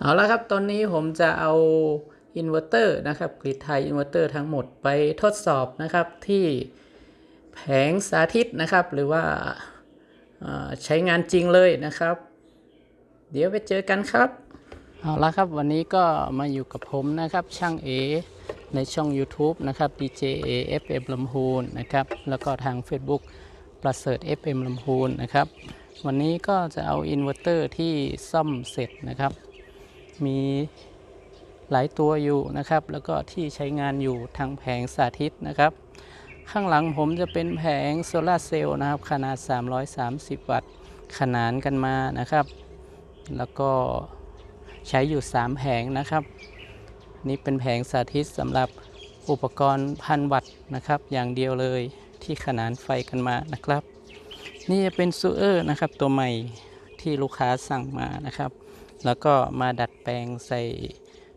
เอาละครับ ตอนนี้ผมจะเอาอินเวอร์เตอร์นะครับกริดไทยอินเวอร์เตอร์ทั้งหมดไปทดสอบนะครับที่แผงสาธิตนะครับ หรือว่าาใช้งานจริงเลยนะครับ เดี๋ยวไปเจอกันครับ เอาละครับวันนี้ก็มาอยู่กับผมนะครับช่างเอในช่อง YouTube นะครับ DJ A FM ลำพูนนะครับ แล้วก็ทาง Facebook ประเสริฐ FM ลำพูนนะครับ วันนี้ก็จะเอาอินเวอร์เตอร์ที่ซ่อมเสร็จนะครับ มีหลายตัวอยู่นะครับ แล้วก็ที่ใช้งานอยู่ทางแผงสาธิตนะครับ ข้างหลังผมจะเป็นแผงโซลาเซลล์นะครับ ขนาด 330 วัตต์ขนานกันมานะครับ แล้วก็ใช้อยู่ 3 แผงนะครับ นี่เป็นแผงสาธิตสำหรับอุปกรณ์พันวัตต์นะครับ อย่างเดียวเลยที่ขนานไฟกันมานะครับ นี่จะเป็นซูเออร์นะครับ ตัวใหม่ที่ลูกค้าสั่งมานะครับ แล้วก็มาดัดแปลงใส่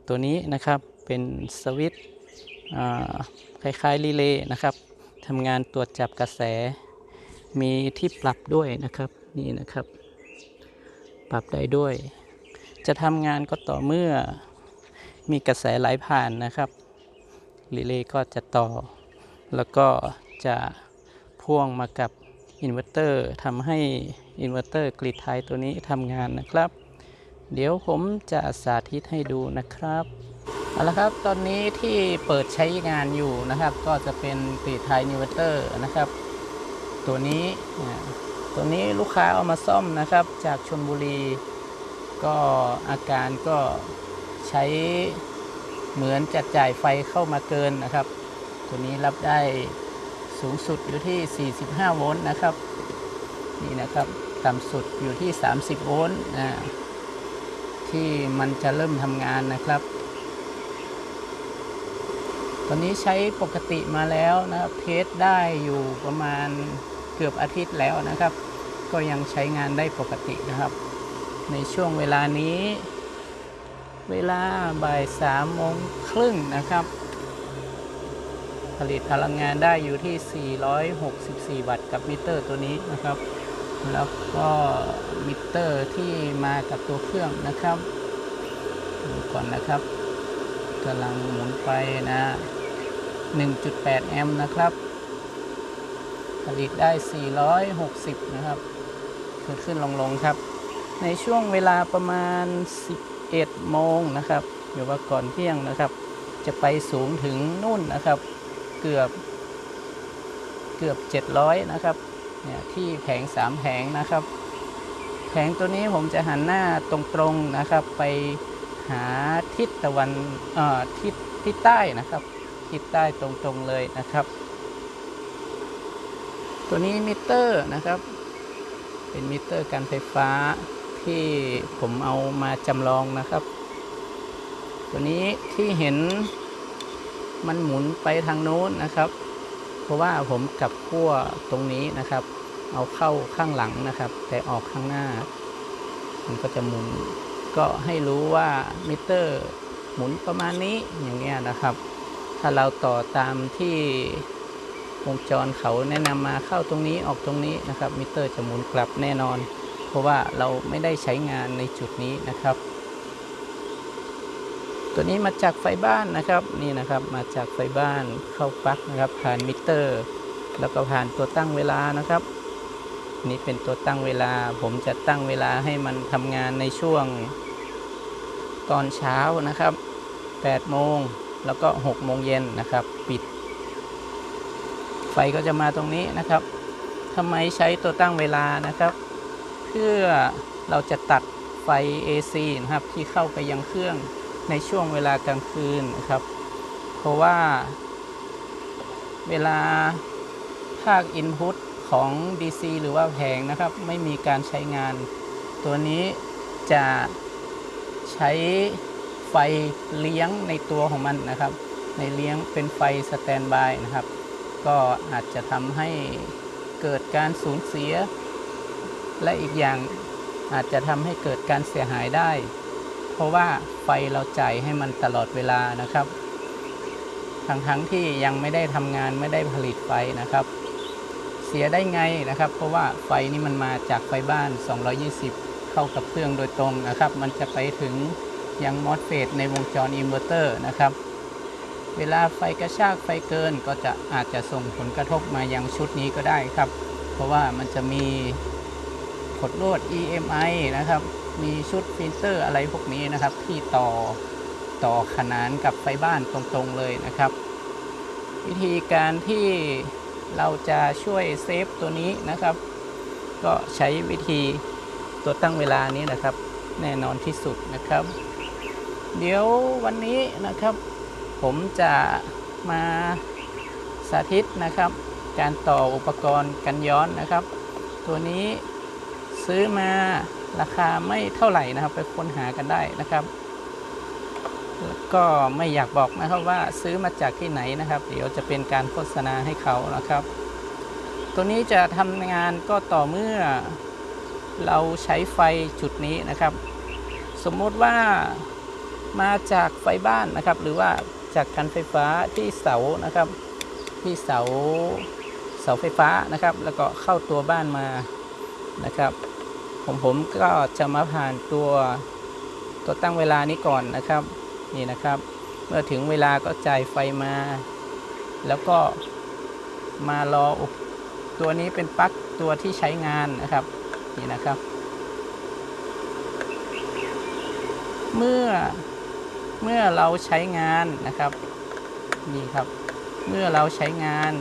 ตัวนี้นะครับเป็นสวิตช์คล้ายๆรีเลย์นะครับทำงานตรวจจับกระแส มีที่ปรับด้วยนะครับนี่นะครับ ปรับได้ด้วย จะทำงานก็ต่อเมื่อมีกระแสไหลผ่านนะครับรีเลย์ก็จะต่อ แล้วก็จะพ่วงมากับอินเวอร์เตอร์ทำให้อินเวอร์เตอร์กริดไทยตัวนี้ทำงานนะครับ เดี๋ยวผมจะสาธิตให้ดูนะครับเอาละครับตอนนี้ที่เปิดใช้งานอยู่นะครับ ก็จะเป็นกริดไทยอินเวอร์เตอร์นะครับ ตัวนี้ตัวนี้ลูกค้าเอามาซ่อมนะครับ จากชนบุรี ก็อาการก็ใช้เหมือนจัดจ่ายไฟเข้ามาเกินนะครับ ตัวนี้รับได้สูงสุดอยู่ที่ 45 โวลต์นะครับ นี่นะครับ ต่ำสุดอยู่ที่ 30 โวลต์อ่า ที่มันจะเริ่มทำงานนะครับ ตอนนี้ใช้ปกติมาแล้วนะครับเทสได้อยู่ประมาณเกือบอาทิตย์แล้วนะครับ ก็ยังใช้งานได้ปกตินะครับ ในช่วงเวลานี้ เวลาบ่ายสามโมงครึ่งนะครับ ผลิตพลังงานได้อยู่ที่ 464 วัตต์กับมิเตอร์ตัวนี้นะครับ แล้วก็มิเตอร์ที่มากับตัวเครื่องนะครับดูก่อนนะครับกำลังหมุนไปนะ 1.8 แอมป์นะครับ ผลิตได้ 460 นะครับขึ้นขึ้นลงลงครับ ในช่วงเวลาประมาณ 11 โมงนะครับหรือว่าก่อนเที่ยงนะครับ จะไปสูงถึงนู่นนะครับ เกือบ เกือบ 700 นะครับ เนี่ยที่แผง3แผงนะครับ แผงตัวนี้ผมจะหันหน้าตรงๆนะครับ ไปหาทิศตะวันเอ่อทิศทิศใต้นะครับ ทิศใต้ตรงๆเลยนะครับ ตัวนี้มิเตอร์นะครับ เป็นมิเตอร์การไฟฟ้าที่ผมเอามาจำลองนะครับ ตัวนี้ที่เห็นมันหมุนไปทางโน้นนะครับ ราะว่าผมกลับขั้วตรงนี้นะครับ เอาเข้าข้างหลังนะครับ แต่ออกข้างหน้า มันก็จะหมุน ก็ให้รู้ว่ามิเตอร์หมุนประมาณนี้อย่างเงี้ยนะครับ ถ้าเราต่อตามที่วงจรเขาแนะนำมาเข้าตรงนี้ออกตรงนี้นะครับ มิเตอร์จะหมุนกลับแน่นอน เพราะว่าเราไม่ได้ใช้งานในจุดนี้นะครับ ตัวนี้มาจากไฟบ้านนะครับนี่นะครับมาจากไฟบ้านเข้าปลั๊กนะครับผ่านมิเตอร์ แล้วก็ผ่านตัวตั้งเวลานะครับ นี่เป็นตัวตั้งเวลา ผมจะตั้งเวลาให้มันทำงานในช่วง ตอนเช้านะครับ8โมงแล้วก็6โมงเย็นนะครับ ปิด ไฟก็จะมาตรงนี้นะครับทำไมใช้ตัวตั้งเวลานะครับ เพื่อเราจะตัดไฟ AC นะครับที่เข้าไปยังเครื่อง ในช่วงเวลากลางคืนนะครับ เพราะว่าเวลาภาค Input ของ DC หรือว่าแผงนะครับ ไม่มีการใช้งาน ตัวนี้จะใช้ไฟเลี้ยงในตัวของมันนะครับ ในเลี้ยงเป็นไฟสแตนบายนะครับ ก็อาจจะทำให้เกิดการสูญเสีย และอีกอย่างอาจจะทำให้เกิดการเสียหายได้ ราะว่าไฟเราจ่ายให้มันตลอดเวลานะครับ ทั้งทั้งๆที่ยังไม่ได้ทำงานไม่ได้ผลิตไฟนะครับ เสียได้ไงนะครับ เพราะว่าไฟนี่มันมาจากไฟบ้าน 220 เข้ากับเครื่องโดยตรงนะครับ มันจะไปถึงยังมอสเฟตในวงจรอินเวอร์เตอร์นะครับ เวลาไฟกระชากไฟเกินก็จะอาจจะส่งผลกระทบมายังชุดนี้ก็ได้ครับ เพราะว่ามันจะมีขดลวด EMI นะครับ มีชุดฟิลเตอร์อะไรพวกนี้นะครับ ที่ต่อต่อขนานกับไฟบ้านตรงๆเลยนะครับ วิธีการที่เราจะช่วยเซฟตัวนี้นะครับ ก็ใช้วิธีตัวตั้งเวลานี้นะครับ แน่นอนที่สุดนะครับ เดี๋ยววันนี้นะครับ ผมจะมาสาธิตนะครับ การต่ออุปกรณ์กันย้อนนะครับ ตัวนี้ซื้อมา ราคาไม่เท่าไหร่นะครับ ไปค้นหากันได้นะครับแล้วก็ไม่อยากบอกนะครับว่าซื้อมาจากที่ไหนนะครับ เดี๋ยวจะเป็นการโฆษณาให้เขานะครับ ตัวนี้จะทำงานก็ต่อเมื่อเราใช้ไฟจุดนี้นะครับ สมมติว่ามาจากไฟบ้านนะครับ หรือว่าจากการไฟฟ้าที่เสานะครับ ที่เสาเสาไฟฟ้านะครับ แล้วก็เข้าตัวบ้านมานะครับ ผมผมก็จะมาผ่านตัวตัวตั้งเวลานี้ก่อนนะครับนี่นะครับ เมื่อถึงเวลาก็จ่ายไฟมา แล้วก็มารออตัวนี้เป็นปลั๊กตัวที่ใช้งานนะครับนี่นะครับ เมื่อเมื่อเราใช้งานนะครับนี่ครับ เมื่อเราใช้งาน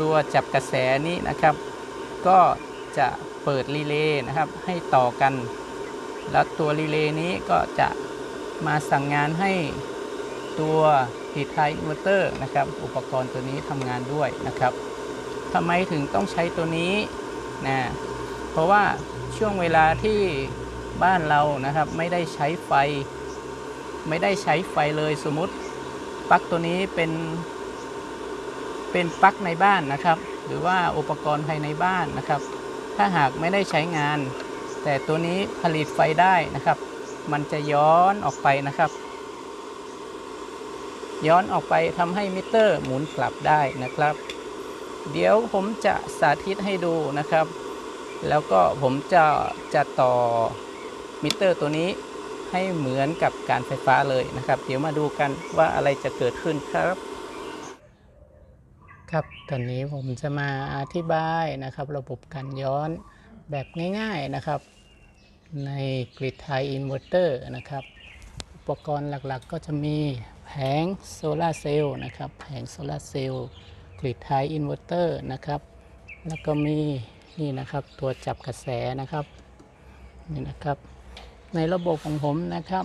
ตัวจับกระแสนี้นะครับ ก็จะ เปิดรีเลย์นะครับ ให้ต่อกัน แล้วตัวรีเลย์นี้ก็จะมาสั่งงานให้ตัวดีไทอินเวอร์เตอร์นะครับ อุปกรณ์ตัวนี้ทำงานด้วยนะครับทำไมถึงต้องใช้ตัวนี้นะเพราะว่าช่วงเวลาที่บ้านเรานะครับ ไม่ได้ใช้ไฟ ไม่ได้ใช้ไฟเลยสมมติปลั๊กตัวนี้เป็น เป็นปลั๊กในบ้านนะครับ หรือว่าอุปกรณ์ภายในบ้านนะครับ ถ้าหากไม่ได้ใช้งาน แต่ตัวนี้ผลิตไฟได้นะครับ มันจะย้อนออกไปนะครับ ย้อนออกไปทำให้มิเตอร์หมุนกลับได้นะครับ เดี๋ยวผมจะสาธิตให้ดูนะครับ แล้วก็ผมจะจะต่อมิเตอร์ตัวนี้ให้เหมือนกับการไฟฟ้าเลยนะครับ เดี๋ยวมาดูกันว่าอะไรจะเกิดขึ้นครับ ตอนนี้ผมจะมาอธิบายนะครับระบบการย้อนแบบง่ายๆนะครับ ในกริดไทยอินเวอร์เตอร์นะครับ อุปกรณ์หลักๆก็จะมีแผงโซลาเซลล์นะครับแผงโซลาเซลล์กริดไทยอินเวอร์เตอร์นะครับ แล้วก็มีนี่นะครับตัวจับกระแสนะครับนี่นะครับ ในระบบของผมนะครับ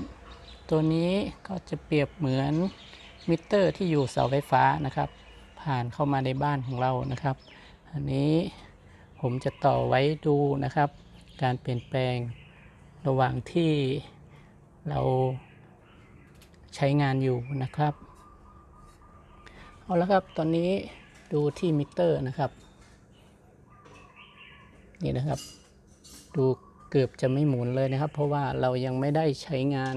ตัวนี้ก็จะเปรียบเหมือนมิเตอร์ที่อยู่เสาไฟฟ้านะครับ ผ่านเข้ามาในบ้านของเรานะครับ อันนี้ผมจะต่อไว้ดูนะครับ การเปลี่ยนแปลงระหว่างที่เราใช้งานอยู่นะครับ เอาละครับ ตอนนี้ดูที่มิเตอร์นะครับ นี่นะครับ ดูเกือบจะไม่หมุนเลยนะครับ เพราะว่าเรายังไม่ได้ใช้งาน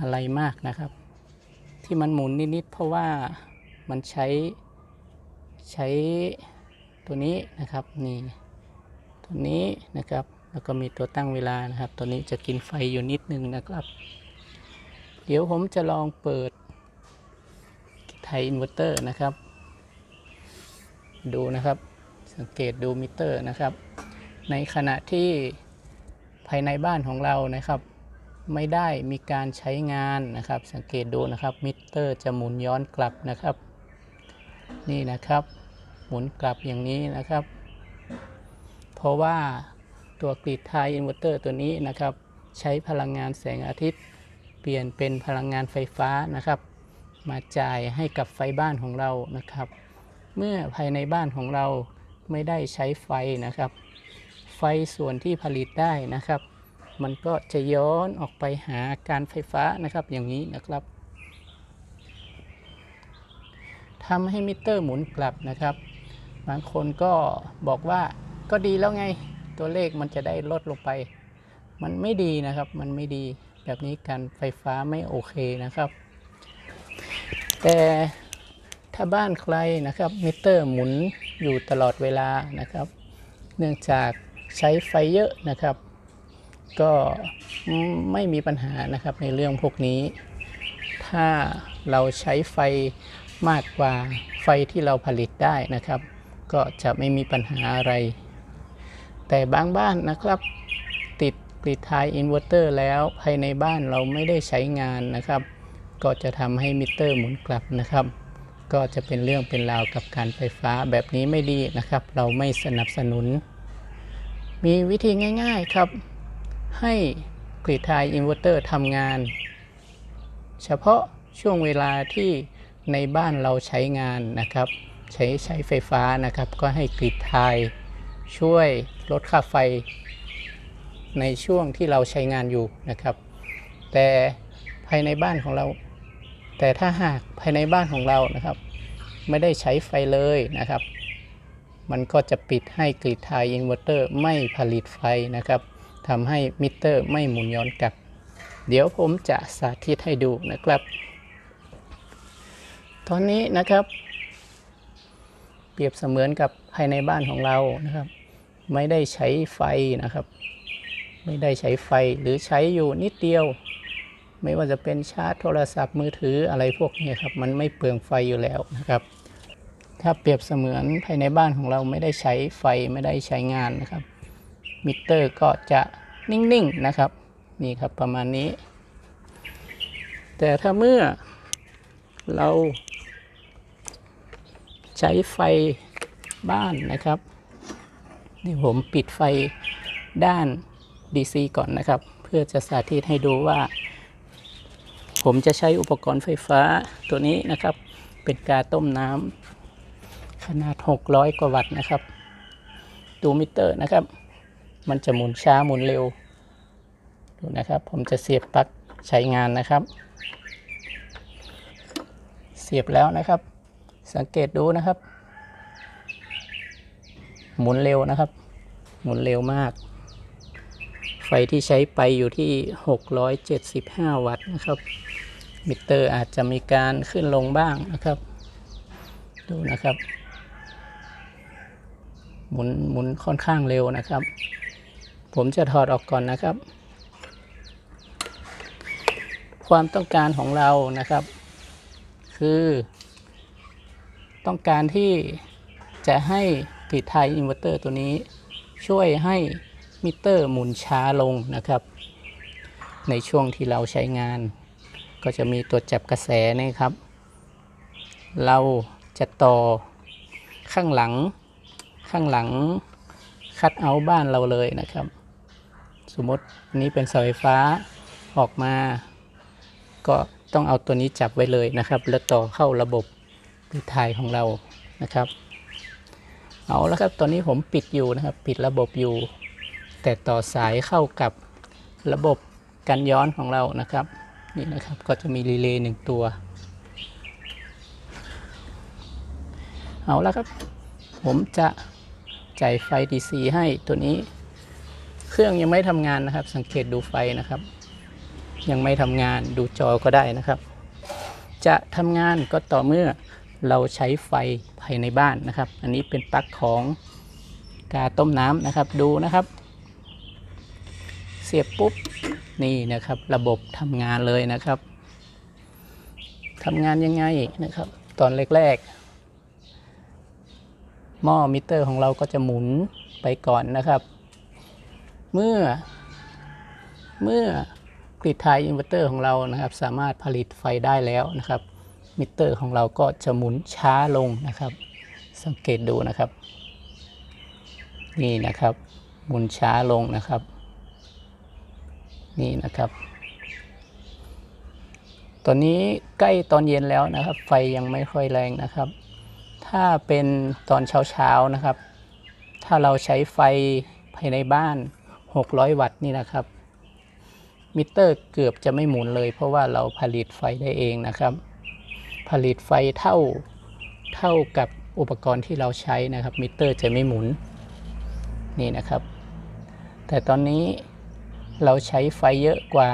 อะไรมากนะครับ ที่มันหมุนนิดๆเพราะว่า มันใช้ใช้ตัวนี้นะครับนี่ตัวนี้นะครับแล้วก็มีตัวตั้งเวลานะครับ ตัวนี้จะกินไฟอยู่นิดนึงนะครับ เดี๋ยวผมจะลองเปิดไทยอินเวอร์เตอร์นะครับ ดูนะครับสังเกตดูมิเตอร์นะครับ ในขณะที่ภายในบ้านของเรานะครับ ไม่ได้มีการใช้งานนะครับ สังเกตดูนะครับมิเตอร์จะหมุนย้อนกลับนะครับ นี่นะครับ หมุนกลับอย่างนี้นะครับ เพราะว่าตัวกริดไทยอินเวอร์เตอร์ตัวนี้นะครับ ใช้พลังงานแสงอาทิตย์ เปลี่ยนเป็นพลังงานไฟฟ้านะครับ มาจ่ายให้กับไฟบ้านของเรานะครับ เมื่อภายในบ้านของเราไม่ได้ใช้ไฟนะครับ ไฟส่วนที่ผลิตได้นะครับ มันก็จะย้อนออกไปหาการไฟฟ้านะครับอย่างนี้นะครับ ทำให้มิเตอร์หมุนกลับนะครับ บางคนก็บอกว่าก็ดีแล้วไงตัวเลขมันจะได้ลดลงไป มันไม่ดีนะครับ มันไม่ดีแบบนี้การไฟฟ้าไม่โอเคนะครับ แต่ถ้าบ้านใครนะครับมิเตอร์หมุนอยู่ตลอดเวลานะครับ เนื่องจากใช้ไฟเยอะนะครับ ก็ไม่มีปัญหานะครับในเรื่องพวกนี้ ถ้าเราใช้ไฟ มากกว่าไฟที่เราผลิตได้นะครับ ก็จะไม่มีปัญหาอะไร แต่บางบ้านนะครับ ติดกริดท้ายอินเวอร์เตอร์แล้วภายในบ้านเราไม่ได้ใช้งานนะครับ ก็จะทำให้มิเตอร์หมุนกลับนะครับ ก็จะเป็นเรื่องเป็นราวกับการไฟฟ้าแบบนี้ไม่ดีนะครับ เราไม่สนับสนุน มีวิธีง่าย ๆครับ ให้กริดท้ายอินเวอร์เตอร์ทำงาน เฉพาะช่วงเวลาที่ ในบ้านเราใช้งานนะครับ ใช้ใช้ไฟฟ้านะครับ ก็ให้กริดทยช่วยลดค่าไฟ ในช่วงที่เราใช้งานอยู่นะครับ แต่ภายในบ้านของเรา แต่ถ้าหากภายในบ้านของเรานะครับ ไม่ได้ใช้ไฟเลยนะครับ มันก็จะปิดให้กริดทยอินเวอร์เตอร์ไม่ผลิตไฟนะครับทำให้มิเตอร์ไม่หมุนย้อนกลับ เดี๋ยวผมจะสาธิตให้ดูนะครับ ตอนนี้นะครับ เปรียบเสมือนกับภายในบ้านของเรานะครับ ไม่ได้ใช้ไฟนะครับ ไม่ได้ใช้ไฟหรือใช้อยู่นิดเดียว ไม่ว่าจะเป็นชาร์จโทรศัพท์มือถืออะไรพวกนี้ครับมันไม่เปลืองไฟอยู่แล้วนะครับ ถ้าเปรียบเสมือนภายในบ้านของเราไม่ได้ใช้ไฟไม่ได้ใช้งานนะครับมิเตอร์ก็จะนิ่งๆนะครับนี่ครับประมาณนี้ แต่ถ้าเมื่อเรา ใช้ไฟบ้านนะครับนี่ผมปิดไฟด้าน DC ก่อนนะครับ เพื่อจะสาธิตให้ดูว่า ผมจะใช้อุปกรณ์ไฟฟ้าตัวนี้นะครับ เป็นกาต้มน้ำขนาด 600 กว่าวัตต์นะครับ ดูมิเตอร์นะครับ มันจะหมุนช้าหมุนเร็ว ดูนะครับ ผมจะเสียบปลั๊กใช้งานนะครับ เสียบแล้วนะครับ สังเกตดูนะครับ หมุนเร็วนะครับ หมุนเร็วมาก ไฟที่ใช้ไปอยู่ที่ 675 วัตต์นะครับ มิเตอร์อาจจะมีการขึ้นลงบ้างนะครับ ดูนะครับ หมุนหมุนค่อนข้างเร็วนะครับ ผมจะถอดออกก่อนนะครับ ความต้องการของเรานะครับ คือ ต้องการที่จะให้กริดไทยอินเวอร์เตอร์ตัวนี้ ช่วยให้มิเตอร์หมุนช้าลงนะครับ ในช่วงที่เราใช้งาน ก็จะมีตัวจับกระแสนะครับ เราจะต่อข้างหลังข้างหลังคัดเอาบ้านเราเลยนะครับ สมมตินนี้เป็นเสาไฟฟ้าออกมา ก็ต้องเอาตัวนี้จับไว้เลยนะครับ แล้วต่อเข้าระบบ ปิดถ่ายของเรานะครับ เอาแล้วครับตอนนี้ผมปิดอยู่นะครับ ปิดระบบอยู่ แต่ต่อสายเข้ากับระบบกันย้อนของเรานะครับนี่นะครับก็จะมีรีเลย์หนึ่งตัว เอาแล้วครับ ผมจะจ่ายไฟ DC ให้ตัวนี้ เครื่องยังไม่ทำงานนะครับ สังเกตดูไฟนะครับ ยังไม่ทำงานดูจอก็ได้นะครับ จะทำงานก็ต่อเมื่อ เราใช้ไฟภายในบ้านนะครับ อันนี้เป็นปลั๊กของกาต้มน้ำนะครับดูนะครับ เสียบปุ๊บนี่นะครับ ระบบทำงานเลยนะครับทำงานยังไงนะครับ ตอนแรกๆหม้อมิเตอร์ของเราก็จะหมุนไปก่อนนะครับ เมื่อ เมื่อกริดไทยอินเวอร์เตอร์ของเรานะครับ สามารถผลิตไฟได้แล้วนะครับ มิเตอร์ของเราก็จะหมุนช้าลงนะครับ สังเกตดูนะครับ นี่นะครับ หมุนช้าลงนะครับ นี่นะครับ ตอนนี้ใกล้ตอนเย็นแล้วนะครับ ไฟยังไม่ค่อยแรงนะครับ ถ้าเป็นตอนเช้าๆนะครับ ถ้าเราใช้ไฟภายในบ้าน 600 วัตต์นี่นะครับมิเตอร์เกือบจะไม่หมุนเลย เพราะว่าเราผลิตไฟได้เองนะครับ ผลิตไฟเท่าเท่ากับอุปกรณ์ที่เราใช้นะครับมิเตอร์จะไม่หมุนนี่นะครับ แต่ตอนนี้เราใช้ไฟเยอะกว่า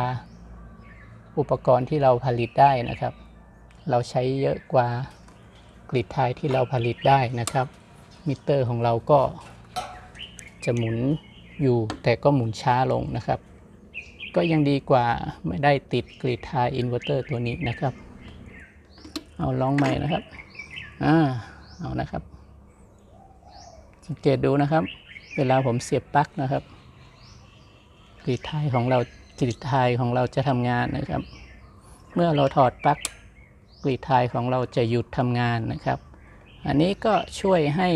อุปกรณ์ที่เราผลิตได้นะครับ เราใช้เยอะกว่ากริดทายที่เราผลิตได้นะครับ มิเตอร์ของเราก็จะหมุนอยู่แต่ก็หมุนช้าลงนะครับ ก็ยังดีกว่าไม่ได้ติดกรีดทายอินเวอร์เตอร์ตัวนี้นะครับ เอาลองใหม่นะครับ อ่า เอานะครับ สังเกตดูนะครับ เวลาผมเสียบปลั๊กนะครับกรีดทยของเรากรีดทยของเราจะทำงานนะครับ เมื่อเราถอดปลั๊กกรีดทยของเราจะหยุดทำงานนะครับ อันนี้ก็ช่วยให้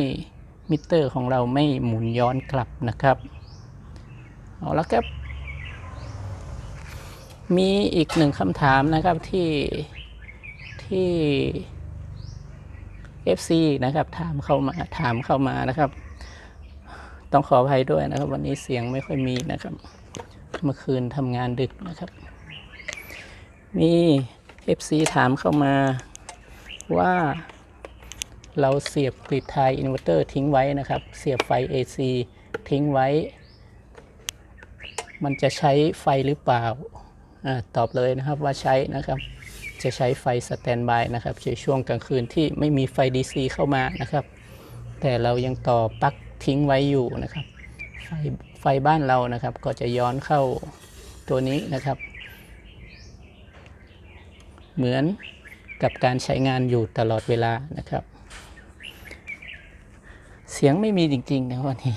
มิเตอร์ของเราไม่หมุนย้อนกลับนะครับ เอาละครับ มีอีกหนึ่งคำถามนะครับที่ ที่ FC นะครับ ถามเข้ามาถามเข้ามานะครับ ต้องขออภัยด้วยนะครับ วันนี้เสียงไม่ค่อยมีนะครับ เมื่อคืนทำงานดึกนะครับ มี FC ถามเข้ามาว่าเราเสียบกริดไทยอินเวอร์เตอร์ทิ้งไว้นะครับ เสียบไฟ AC ทิ้งไว้ มันจะใช้ไฟหรือเปล่าอาตอบเลยนะครับว่าใช้นะครับ จะใช้ไฟสแตนบายนะครับในช่วงกลางคืนที่ไม่มีไฟ DC เข้ามานะครับ แต่เรายังต่อปลั๊กทิ้งไว้อยู่นะครับ ไฟไฟบ้านเรานะครับก็จะย้อนเข้าตัวนี้นะครับ เหมือนกับการใช้งานอยู่ตลอดเวลานะครับ เสียงไม่มีจริงๆนะวันนี้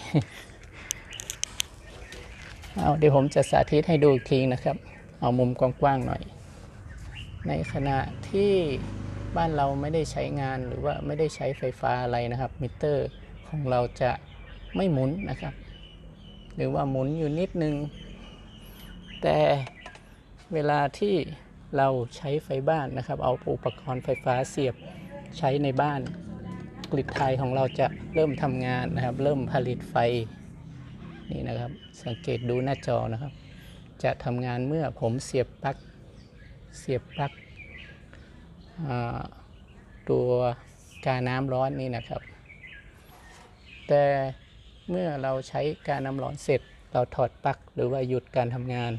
เอาเดี๋ยวผมจะสาธิตให้ดูอีกทีนะครับ เอามุมกว้างๆหน่อย ในขณะที่บ้านเราไม่ได้ใช้งานหรือว่าไม่ได้ใช้ไฟฟ้าอะไรนะครับ มิเตอร์ของเราจะไม่หมุนนะครับ หรือว่าหมุนอยู่นิดนึง แต่เวลาที่เราใช้ไฟบ้านนะครับ เอาอุปกรณ์ไฟฟ้าเสียบใช้ในบ้านกริดไทยของเราจะเริ่มทำงานนะครับ เริ่มผลิตไฟนี่นะครับ สังเกตดูหน้าจอนะครับ จะทำงานเมื่อผมเสียบปลั๊ก เสียบปลั๊กตัวกาน้ำร้อนนี่นะครับ แต่เมื่อเราใช้กาน้ำร้อนเสร็จ เราถอดปลั๊กหรือว่าหยุดการทำงาน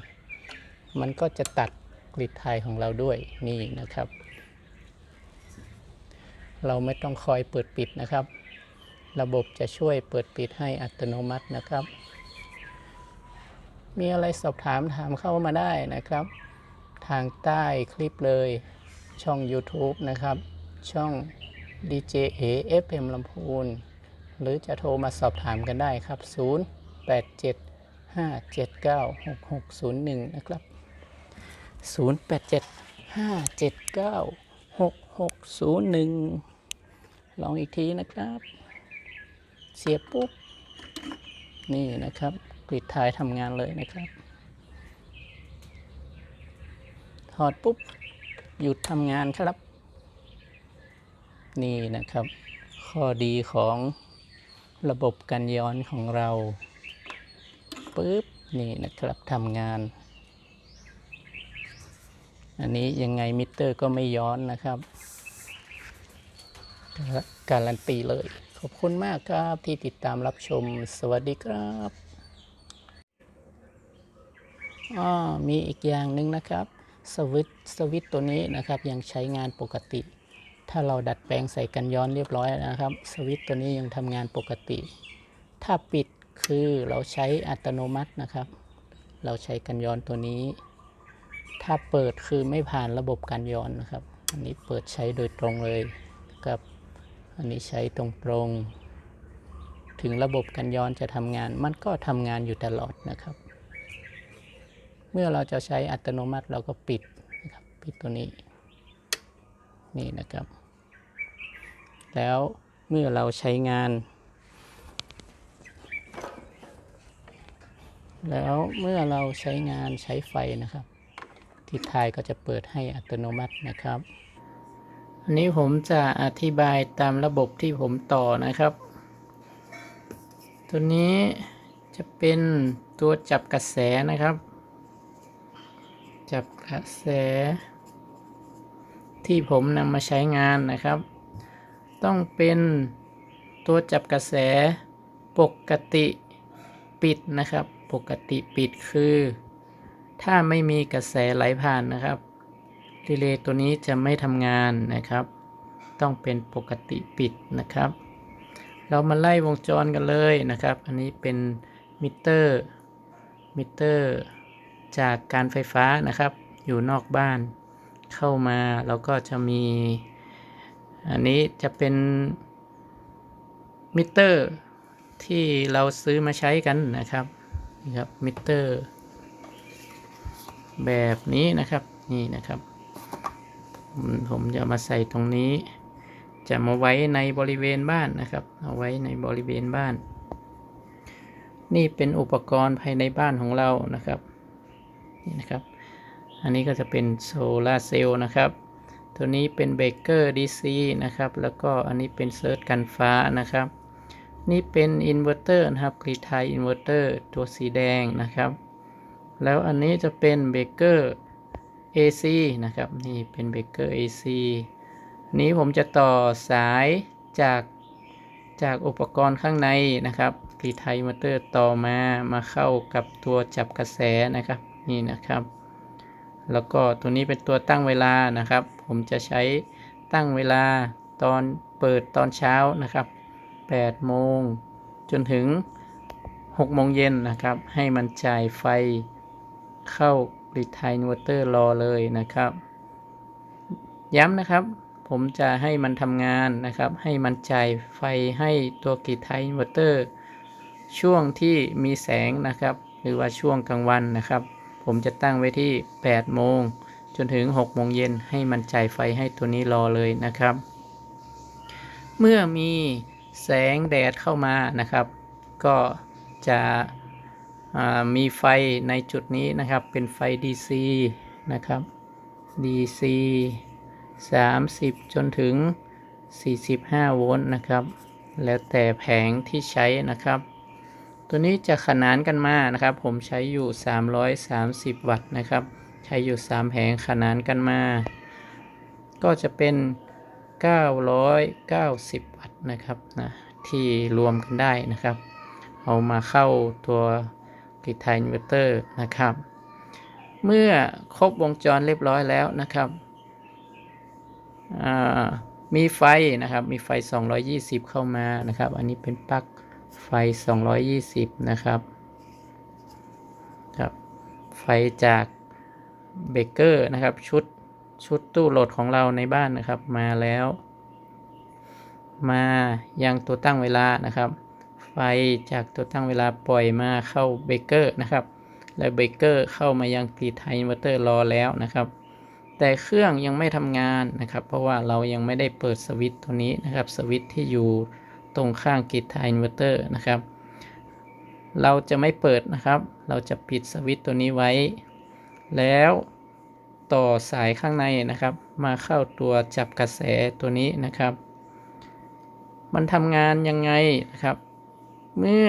มันก็จะตัดกริดไทยของเราด้วยนี่นะครับเราไม่ต้องคอยเปิดปิดนะครับ ระบบจะช่วยเปิดปิดให้อัตโนมัตินะครับ มีอะไรสอบถามถามเข้ามาได้นะครับ ทางใต้คลิปเลย ช่อง YouTube นะครับ ช่อง DJ A FM ลำพูน หรือจะโทรมาสอบถามกันได้ครับ 0 8 7 5 7 9 6 6 0 1 นะครับ 0 8 7 5 7 9 6 6 0 1 ลองอีกทีนะครับ เสียบปุ๊บ นี่นะครับกริดท้ายทำงานเลยนะครับ ถอดปุ๊บ หยุดทำงานครับ นี่นะครับ ข้อดีของระบบกันย้อนของเราปุ๊บ นี่นะครับทำงาน อันนี้ยังไงมิเตอร์ก็ไม่ย้อนนะครับการันตีเลย ขอบคุณมากครับ ที่ติดตามรับชม สวัสดีครับอ้อมีอีกอย่างหนึ่งนะครับ สวิตสวิตตัวนี้นะครับยังใช้งานปกติ ถ้าเราดัดแปลงใส่กันย้อนเรียบร้อยนะครับ สวิตตัวนี้ยังทำงานปกติ ถ้าปิดคือเราใช้อัตโนมัตินะครับ เราใช้กันย้อนตัวนี้ ถ้าเปิดคือไม่ผ่านระบบการย้อนนะครับ อันนี้เปิดใช้โดยตรงเลยกับอันนี้ใช้ตรงๆถึงระบบกันย้อนจะทำงาน มันก็ทำงานอยู่ตลอดนะครับ เมื่อเราจะใช้อัตโนมัติเราก็ปิดนะครับปิดตัวนี้นี่นะครับ แล้วเมื่อเราใช้งาน แล้วเมื่อเราใช้งานใช้ไฟนะครับ ทิศทายก็จะเปิดให้อัตโนมัตินะครับอันนี้ผมจะอธิบายตามระบบที่ผมต่อนะครับ ตัวนี้จะเป็นตัวจับกระแสนะครับ จับกระแส ที่ผมนำมาใช้งานนะครับ ต้องเป็นตัวจับกระแสปกติปิดนะครับ ปกติปิดคือ ถ้าไม่มีกระแสไหลผ่านนะครับรีเลย์ตัวนี้จะไม่ทำงานนะครับ ต้องเป็นปกติปิดนะครับ เรามาไล่วงจรกันเลยนะครับ อันนี้เป็นมิเตอร์มิเตอร์ จากการไฟฟ้านะครับ อยู่นอกบ้านเข้ามาเราก็จะมี อันนี้จะเป็นมิเตอร์ที่เราซื้อมาใช้กันนะครับนี่ครับมิเตอร์ แบบนี้นะครับนี่นะครับ ผมจะมาใส่ตรงนี้ จะมาไว้ในบริเวณบ้านนะครับ เอาไว้ในบริเวณบ้าน นี่เป็นอุปกรณ์ภายในบ้านของเรานะครับ นี่นะครับ อันนี้ก็จะเป็นโซลาเซลล์นะครับ ตัวนี้เป็นเบเกอร์ DC นะครับ แล้วก็อันนี้เป็นเซิร์ชกันฟ้านะครับ นี่เป็นอินเวอร์เตอร์นะครับกรีดไทยอินเวอร์เตอร์ตัวสีแดงนะครับ แล้วอันนี้จะเป็นเบเกอร์ AC นะครับ นี่เป็นเบเกอร์ AC นี้ผมจะต่อสายจากจากอุปกรณ์ข้างในนะครับกรีดไทยอินเวอร์เตอร์ต่อมามาเข้ากับตัวจับกระแสนะครับ นี่นะครับ แล้วก็ตัวนี้เป็นตัวตั้งเวลานะครับ ผมจะใช้ตั้งเวลาตอนเปิดตอนเช้านะครับ8โมงจนถึง6โมงเย็นนะครับ ให้มันจ่ายไฟเข้ากริดไทยอินเวอร์เตอร์รอเลยนะครับ ย้ำนะครับ ผมจะให้มันทำงานนะครับ ให้มันจ่ายไฟให้ตัวกริดไทนเวอร์เตอร์ช่วงที่มีแสงนะครับ หรือว่าช่วงกลางวันนะครับ ผมจะตั้งไว้ที่ 8 โมง จนถึง 6 โมงเย็นให้มันจ่ายไฟให้ตัวนี้รอเลยนะครับ เมื่อมีแสงแดดเข้ามานะครับ ก็จะมีไฟในจุดนี้นะครับ เป็นไฟ DC นะครับ DC 30 จนถึง 45 โวลต์นะครับ แล้วแต่แผงที่ใช้นะครับ ตัวนี้จะขนานกันมานะครับ ผมใช้อยู่ 330 วัตต์นะครับ ใช้อยู่ 3 แผงขนานกันมา ก็จะเป็น 990 วัตต์นะครับนะที่รวมกันได้นะครับ เอามาเข้าตัวกริดไทยอินเวอร์เตอร์นะครับ เมื่อครบวงจรเรียบร้อยแล้วนะครับอ่ามีไฟนะครับ มีไฟ 220 เข้ามานะครับ อันนี้เป็นปลั๊ก ไฟ 220 นะครับครับ ไฟจากเบเกอร์นะครับ ชุดชุดตู้โหลดของเราในบ้านนะครับ มาแล้ว มายังตัวตั้งเวลานะครับ ไฟจากตัวตั้งเวลาปล่อยมาเข้าเบเกอร์นะครับ และเบเกอร์เข้ามายังกรีดไฮอินเวอร์เตอร์รอแล้วนะครับแต่เครื่องยังไม่ทำงานนะครับ เพราะว่าเรายังไม่ได้เปิดสวิตช์ตัวนี้นะครับ สวิตช์ที่อยู่ ตรงข้างกรีดไฮอินเวอร์เตอร์นะครับ เราจะไม่เปิดนะครับ เราจะปิดสวิตช์ตัวนี้ไว้ แล้วต่อสายข้างในนะครับ มาเข้าตัวจับกระแสตัวนี้นะครับ มันทำงานยังไงนะครับ เมื่อ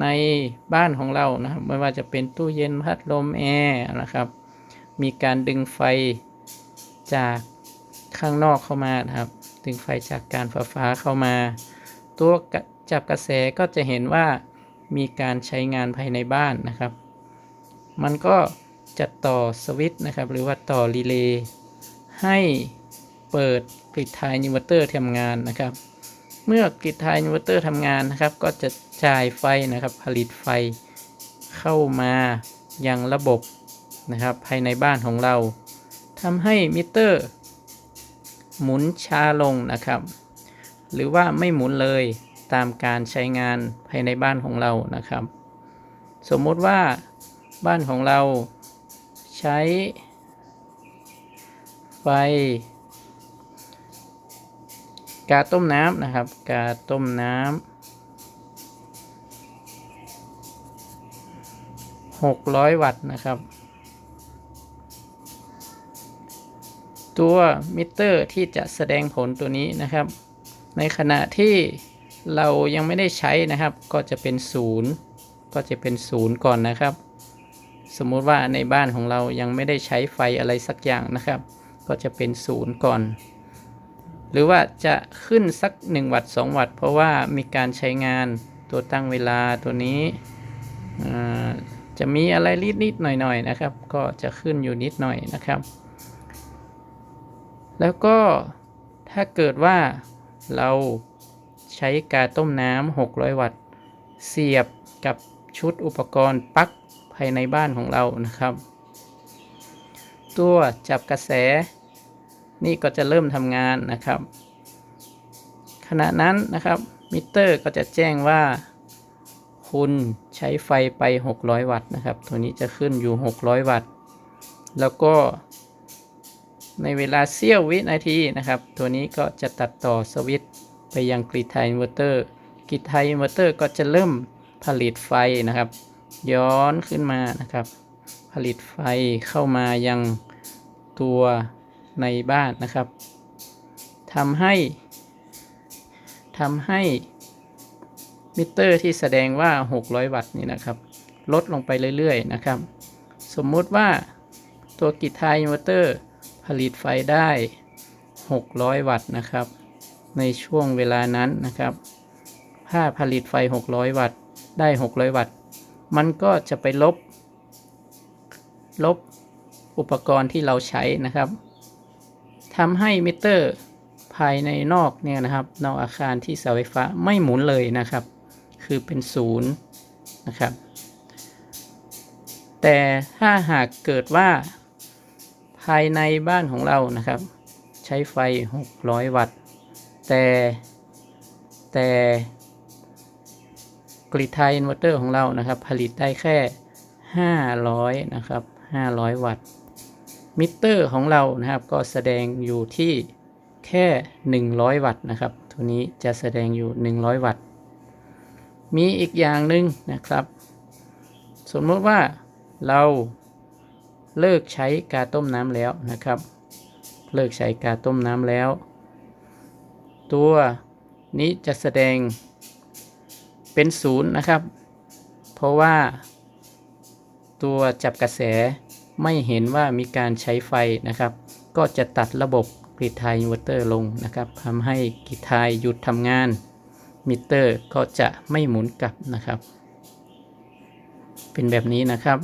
ในบ้านของเรานะครับไม่ว่าจะเป็นตู้เย็นพัดลมแอร์นะครับ มีการดึงไฟจากข้างนอกเข้ามานะครับ ดึงไฟจากการไฟฟ้าเข้ามา ตัวจับกระแสก็จะเห็นว่ามีการใช้งานภายในบ้านนะครับ มันก็จะต่อสวิตช์นะครับ หรือว่าต่อรีเลย์ให้เปิดกริดไทยอินเวอร์เตอร์ทำงานนะครับ เมื่อกริดไทยอินเวอร์เตอร์ทำงานนะครับ ก็จะจ่ายไฟนะครับ ผลิตไฟเข้ามายังระบบนะครับ ภายในบ้านของเราทำให้มิเตอร์ หมุนช้าลงนะครับ หรือว่าไม่หมุนเลยตามการใช้งานภายในบ้านของเรานะครับ สมมติว่าบ้านของเราใช้ ไฟ กาต้มน้ำนะครับ กาต้มน้ำหกร้อยวัตต์นะครับ ตัวมิเตอร์ที่จะแสดงผลตัวนี้นะครับ ในขณะที่เรายังไม่ได้ใช้นะครับ ก็จะเป็นศูนย์ก็จะเป็นศูนย์ก่อนนะครับ สมมุติว่าในบ้านของเรายังไม่ได้ใช้ไฟอะไรสักอย่างนะครับ ก็จะเป็นศูนย์ก่อน หรือว่าจะขึ้นสัก 1 วัตต์2วัตต์เพราะว่ามีการใช้งานตัวตั้งเวลาตัวนี้จะมีอะไรนิดนิดๆหน่อยๆนะครับ ก็จะขึ้นอยู่นิดหน่อยนะครับ แล้วก็ถ้าเกิดว่า เราใช้กาต้มน้ำ600 วัตต์ เสียบกับชุดอุปกรณ์ปลั๊กภายในบ้านของเรานะครับ ตัวจับกระแส นี่ก็จะเริ่มทำงานนะครับ ขณะนั้นนะครับมิเตอร์ก็จะแจ้งว่า คุณใช้ไฟไป 600 วัตต์นะครับ ตัวนี้จะขึ้นอยู่ 600 วัตต์ แล้วก็ ในเวลาเสี้ยววินาทีนะครับ ตัวนี้ก็จะตัดต่อสวิตช์ไปยังกริดไทยอินเวอร์เตอร์กริดไทยอินเวอร์เตอร์ก็จะเริ่มผลิตไฟนะครับ ย้อนขึ้นมานะครับ ผลิตไฟเข้ามายังตัวในบ้านนะครับทำให้ทำให้มิเตอร์ที่แสดงว่า 600 วัตต์นี่นะครับ ลดลงไปเรื่อยๆนะครับ สมมุติว่าตัวกิจไทยอินเวอร์เตอร์ ผลิตไฟได้ 600 วัตต์นะครับ ในช่วงเวลานั้นนะครับ ถ้าผลิตไฟ 600 วัตต์ได้ 600 วัตต์ มันก็จะไปลบ ลบอุปกรณ์ที่เราใช้นะครับทำให้มิเตอร์ภายในนอกเนี่ยนะครับนอกอาคารที่เสาไฟฟ้าไม่หมุนเลยนะครับ คือเป็นศูนย์นะครับ แต่ถ้าหากเกิดว่า ภายในบ้านของเรานะครับ ใช้ไฟ 600 วัตต์ แต่แต่กริดไทยอินเวอร์เตอร์ของเรานะครับ ผลิตได้แค่ 500 นะครับ 500 วัตต์ มิเตอร์ของเรานะครับ ก็แสดงอยู่ที่แค่ 100 วัตต์นะครับ ตัวนี้จะแสดงอยู่ 100 วัตต์ มีอีกอย่างหนึ่งนะครับ สมมติว่าเรา เลิกใช้กาต้มน้ำแล้วนะครับ เลิกใช้กาต้มน้ำแล้ว ตัวนี้จะแสดงเป็นศูนย์นะครับ เพราะว่า ตัวจับกระแสไม่เห็นว่ามีการใช้ไฟนะครับ ก็จะตัดระบบกริดไทยอินเวอร์เตอร์ลงนะครับทำให้กริดไทยหยุดทำงาน มิเตอร์ก็จะไม่หมุนกลับนะครับ เป็นแบบนี้นะครับ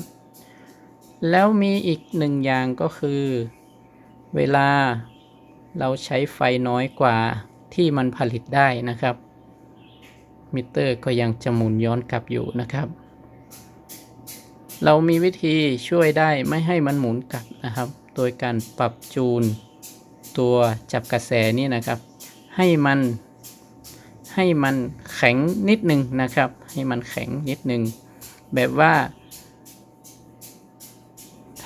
แล้วมีอีกหนึ่งอย่างก็คือ เวลาเราใช้ไฟน้อยกว่าที่มันผลิตได้นะครับ มิเตอร์ก็ยังจะหมุนย้อนกลับอยู่นะครับ เรามีวิธีช่วยได้ไม่ให้มันหมุนกลับนะครับ โดยการปรับจูนตัวจับกระแสนี่นะครับ ให้มันให้มันแข็งนิดนึงนะครับ ให้มันแข็งนิดนึงแบบว่า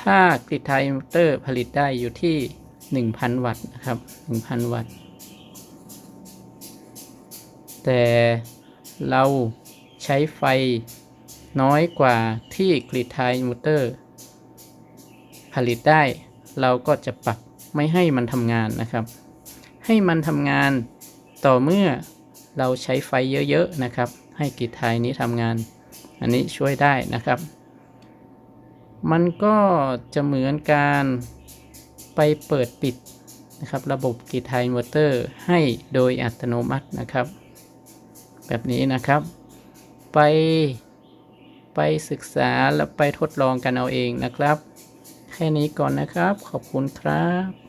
ถ้ากริดไทยมอเตอร์ผลิตได้อยู่ที่ 1,000 วัตต์นะครับ 1,000 วัตต์ แต่เราใช้ไฟน้อยกว่าที่กริดไทยมอเตอร์ผลิตได้ เราก็จะปรับไม่ให้มันทำงานนะครับ ให้มันทำงานต่อเมื่อเราใช้ไฟเยอะๆนะครับ ให้กริดไทนี้ทำงาน อันนี้ช่วยได้นะครับ มันก็จะเหมือนการไปเปิดปิดนะครับ ระบบกีดไทมอเตอร์ให้โดยอัตโนมัตินะครับ แบบนี้นะครับ ไปไปศึกษาและไปทดลองกันเอาเองนะครับ แค่นี้ก่อนนะครับ ขอบคุณครับ